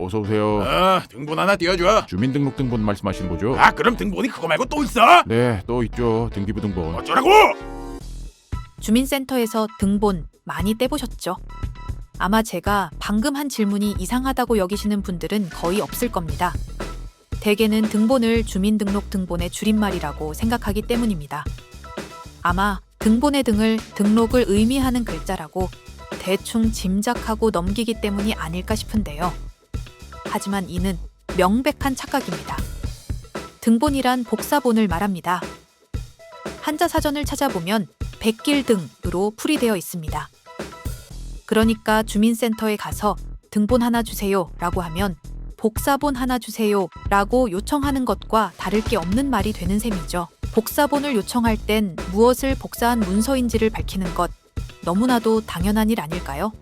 어서 오세요. 아, 등본 하나 띄워줘. 주민등록 등본 말씀하시는 거죠? 아, 그럼 등본이 그거 말고 또 있어? 네, 또 있죠. 등기부 등본. 어쩌라고? 주민센터에서 등본 많이 떼보셨죠? 아마 제가 방금 한 질문이 이상하다고 여기시는 분들은 거의 없을 겁니다. 대개는 등본을 주민등록 등본의 줄임말이라고 생각하기 때문입니다. 아마 등본의 등을 등록을 의미하는 글자라고 대충 짐작하고 넘기기 때문이 아닐까 싶은데요. 하지만 이는 명백한 착각입니다. 등본이란 복사본을 말합니다. 한자 사전을 찾아보면 백길 등으로 풀이되어 있습니다. 그러니까 주민센터에 가서 등본 하나 주세요 라고 하면 복사본 하나 주세요 라고 요청하는 것과 다를 게 없는 말이 되는 셈이죠. 복사본을 요청할 땐 무엇을 복사한 문서인지를 밝히는 것 너무나도 당연한 일 아닐까요?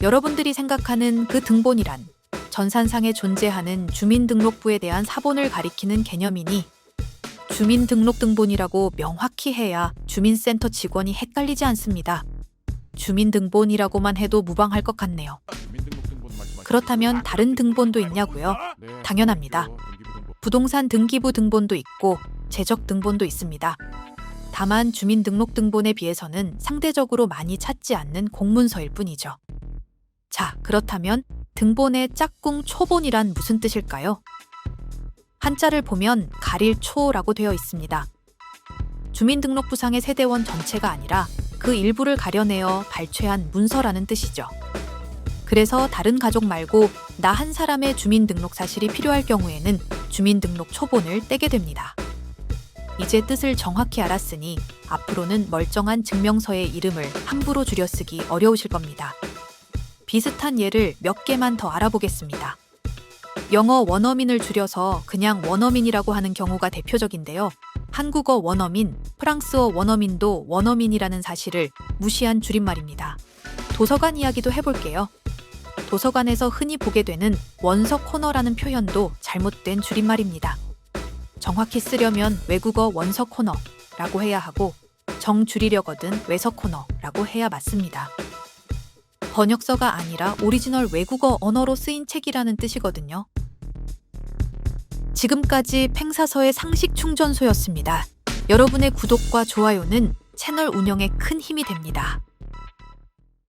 여러분들이 생각하는 그 등본이란 전산상에 존재하는 주민등록부에 대한 사본을 가리키는 개념이니 주민등록등본이라고 명확히 해야 주민센터 직원이 헷갈리지 않습니다. 주민등본이라고만 해도 무방할 것 같네요. 그렇다면 다른 등본도 있냐고요? 네, 당연합니다. 부동산 등기부 등본도 있고 재적 등본도 있습니다. 다만 주민등록등본에 비해서는 상대적으로 많이 찾지 않는 공문서일 뿐이죠. 자, 그렇다면 등본의 짝꿍 초본이란 무슨 뜻일까요? 한자를 보면 가릴 초라고 되어 있습니다. 주민등록부상의 세대원 전체가 아니라 그 일부를 가려내어 발췌한 문서라는 뜻이죠. 그래서 다른 가족 말고 나 한 사람의 주민등록 사실이 필요할 경우에는 주민등록 초본을 떼게 됩니다. 이제 뜻을 정확히 알았으니 앞으로는 멀쩡한 증명서의 이름을 함부로 줄여쓰기 어려우실 겁니다. 비슷한 예를 몇 개만 더 알아보겠습니다. 영어 원어민을 줄여서 그냥 원어민이라고 하는 경우가 대표적인데요. 한국어 원어민, 프랑스어 원어민도 원어민이라는 사실을 무시한 줄임말입니다. 도서관 이야기도 해볼게요. 도서관에서 흔히 보게 되는 원서 코너라는 표현도 잘못된 줄임말입니다. 정확히 쓰려면 외국어 원서 코너라고 해야 하고 정 줄이려거든 외서 코너라고 해야 맞습니다. 번역서가 아니라 오리지널 외국어 언어로 쓰인 책이라는 뜻이거든요. 지금까지 팽사서의 상식 충전소였습니다. 여러분의 구독과 좋아요는 채널 운영에 큰 힘이 됩니다.